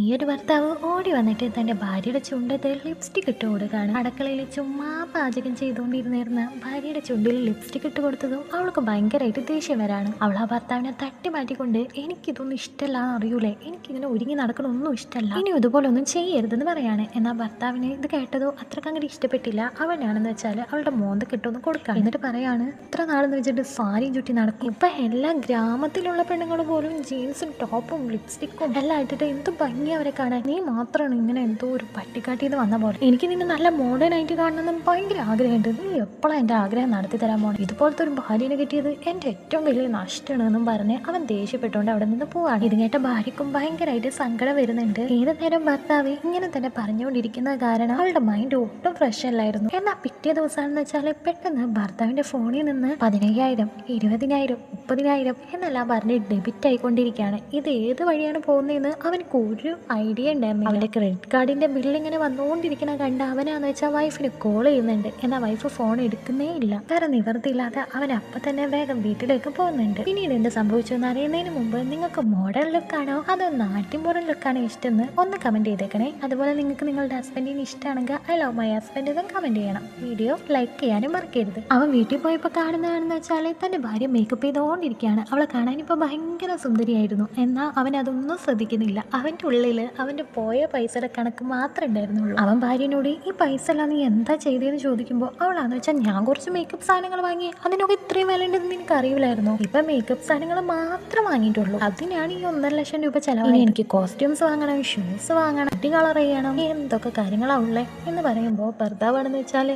ഈ ഒരു ഭർത്താവ് ഓടി വന്നിട്ട് തന്റെ ഭാര്യയുടെ ചുണ്ടത്ത് ലിപ്സ്റ്റിക് ഇട്ട് കൊടുക്കുകയാണ്. അടുക്കളയിൽ ചുമ്മാ പാചകം ചെയ്തുകൊണ്ടിരുന്നിരുന്ന ഭാര്യയുടെ ചുണ്ടിൽ ലിപ്സ്റ്റിക് ഇട്ട് കൊടുത്തതും അവൾക്ക് ഭയങ്കരമായിട്ട് ദേഷ്യം വരാണ്. അവൾ ആ ഭർത്താവിനെ തട്ടി മാറ്റിക്കൊണ്ട് എനിക്കിതൊന്നും ഇഷ്ടമല്ല അറിയൂലേ? എനിക്കിങ്ങനെ ഒരുങ്ങി നടക്കണമൊന്നും ഇഷ്ടമല്ല ഇനി ഇതുപോലെ ഒന്നും ചെയ്യരുതെന്ന് പറയാണ്. എന്നാൽ ഭർത്താവിന് ഇത് കേട്ടതോ അത്രയ്ക്ക് അങ്ങനെ ഇഷ്ടപ്പെട്ടില്ല. അവനാണെന്ന് വെച്ചാൽ അവളുടെ മോന്ത കിട്ടുമെന്ന് കൊടുക്കാം എന്നിട്ട് പറയാണ് ഇത്ര നാളെന്ന് വെച്ചിട്ട് സാരിയും ചുറ്റി നടക്കും. ഇപ്പൊ എല്ലാ ഗ്രാമത്തിലുള്ള പെണ്ണുങ്ങൾ പോലും ജീൻസും ടോപ്പും ലിപ്സ്റ്റിക്കും എല്ലാം ഇട്ടിട്ട് എന്ത് ഭംഗി അവരെ കാണാൻ. നീ മാത്രമാണ് ഇങ്ങനെ എന്തോ ഒരു പട്ടിക്കാട്ടിയിൽ നിന്ന് വന്ന പോലെ. എനിക്ക് നിന്നെ നല്ല മോഡേൺ ആയിട്ട് കാണണമെന്ന് ഭയങ്കര ആഗ്രഹമുണ്ട്. നീ എപ്പോഴാണ് എന്റെ ആഗ്രഹം നടത്തി തരാൻ പോകണം ഇതുപോലത്തെ ഒരു ഭാര്യനെ കിട്ടിയത് എന്റെ ഏറ്റവും വലിയ നഷ്ടമാണ് എന്നും പറഞ്ഞ് അവൻ ദേഷ്യപ്പെട്ടുകൊണ്ട് അവിടെ നിന്ന് പോവാണ്. ഇത് കേട്ട ഭാര്യക്കും ഭയങ്കരമായിട്ട് സങ്കടം വരുന്നുണ്ട്. ഏത് നേരം ഭർത്താവ് ഇങ്ങനെ തന്നെ പറഞ്ഞുകൊണ്ടിരിക്കുന്ന കാരണം അവളുടെ മൈൻഡ് ഒട്ടും ഫ്രഷ് അല്ലായിരുന്നു. എന്നാൽ പിറ്റേ ദിവസമാണെന്ന് വെച്ചാൽ പെട്ടെന്ന് ഭർത്താവിന്റെ ഫോണിൽ നിന്ന് പതിനയ്യായിരം ഇരുപതിനായിരം മുപ്പതിനായിരം എന്നെല്ലാം പറഞ്ഞ് ഡെബിറ്റ് ആയിക്കൊണ്ടിരിക്കുകയാണ്. ഇത് ഏത് വഴിയാണ് പോകുന്നതെന്ന് അവനക്ക് ഒരു ഐഡിയ ഉണ്ടായിരുന്നു അവന്റെ ക്രെഡിറ്റ് കാർഡിന്റെ ബില്ലിങ്ങനെ വന്നുകൊണ്ടിരിക്കണ കണ്ട് അവനാന്ന് വെച്ചാൽ വൈഫിന് കോൾ ചെയ്യുന്നുണ്ട്. എന്നാൽ വൈഫ് ഫോൺ എടുക്കുന്നേ ഇല്ല. വേറെ നിവൃത്തിയില്ലാതെ അവൻ അപ്പം തന്നെ വേഗം വീട്ടിലേക്ക് പോകുന്നുണ്ട്. പിന്നീട് എന്ത് സംഭവിച്ചു എന്ന് അറിയുന്നതിന് മുമ്പ് നിങ്ങൾക്ക് മോഡേൺ ലുക്കാണോ അതോ നാട്ടിൻപുറം ലുക്കാണോ ഇഷ്ടമെന്ന് ഒന്ന് കമന്റ് ചെയ്തേക്കണേ. അതുപോലെ നിങ്ങൾക്ക് നിങ്ങളുടെ ഹസ്ബൻഡിന് ഇഷ്ടമാണെങ്കിൽ ഐ ലവ് മൈ ഹസ്ബൻഡ് എന്ന് കമന്റ് ചെയ്യണം. വീഡിയോ ലൈക്ക് ചെയ്യാനും മറക്കരുത്. അവൻ വീട്ടിൽ പോയപ്പോൾ കാണുന്നതാണെന്ന് വെച്ചാൽ തന്റെ ഭാര്യ മേക്കപ്പ് ചെയ്തുകൊണ്ടിരിക്കുകയാണ് അവളെ കാണാൻ ഇപ്പോൾ ഭയങ്കര സുന്ദരിയായിരുന്നു. എന്നാൽ അവൻ അതൊന്നും ശ്രദ്ധിക്കുന്നില്ല. അവന്റെ ഉള്ളിൽ അവന്റെ പോയ പൈസയുടെ കണക്ക് മാത്രമേ ഉണ്ടായിരുന്നുള്ളൂ. അവൻ ഭാര്യനോട് ഈ പൈസ എല്ലാം നീ എന്താ ചെയ്തതെന്ന് ചോദിക്കുമ്പോൾ അവളാന്ന് വെച്ചാൽ ഞാൻ കുറച്ച് മേക്കപ്പ് സാധനങ്ങൾ വാങ്ങി. അതിനൊക്കെ ഇത്രയും വില ഉണ്ടെന്ന് എനിക്ക് അറിയില്ലായിരുന്നു ഇപ്പം മേക്കപ്പ് സാധനങ്ങൾ മാത്രം വാങ്ങിയിട്ടുള്ളൂ. അതിനാണ് ഈ ഒന്നര ലക്ഷം രൂപ ചെലവായി എനിക്ക് കോസ്റ്റ്യൂംസ് വാങ്ങണം ഷൂസ് വാങ്ങണം അടി കളർ ചെയ്യണം എന്തൊക്കെ കാര്യങ്ങളാണ് എന്ന് പറയുമ്പോൾ ഭർത്താവാണെന്ന് വെച്ചാൽ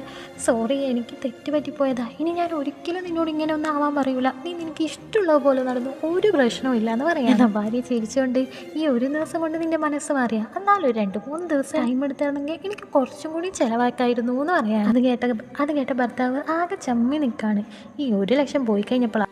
സോറി എനിക്ക് തെറ്റുപറ്റിപ്പോയതാ. ഇനി ഞാൻ ഒരിക്കലും നിന്നോട് ഇങ്ങനെ ഒന്നും ആവാൻ പറയൂല. നീ നിനക്ക് ഇഷ്ടമുള്ള പോലെ നടന്നു. ഒരു പ്രശ്നവും എന്ന് പറയാം. എന്നാ ഭാര്യ ചിരിച്ചുകൊണ്ട് ഈ ഒരു ദിവസം കൊണ്ട് നിന്റെ മനസ്സ് മാറിയാ. എന്നാലും രണ്ട് മൂന്ന് ദിവസം ടൈം എടുത്താണെങ്കിൽ എനിക്ക് കുറച്ചും കൂടി ചിലവാക്കായിരുന്നു എന്ന് പറയാം. അത് കേട്ട അത് കേട്ട ഭർത്താവ് ആകെ ചമ്മി നിൽക്കാണ് ഈ ഒരു ലക്ഷം പോയി കഴിഞ്ഞപ്പോൾ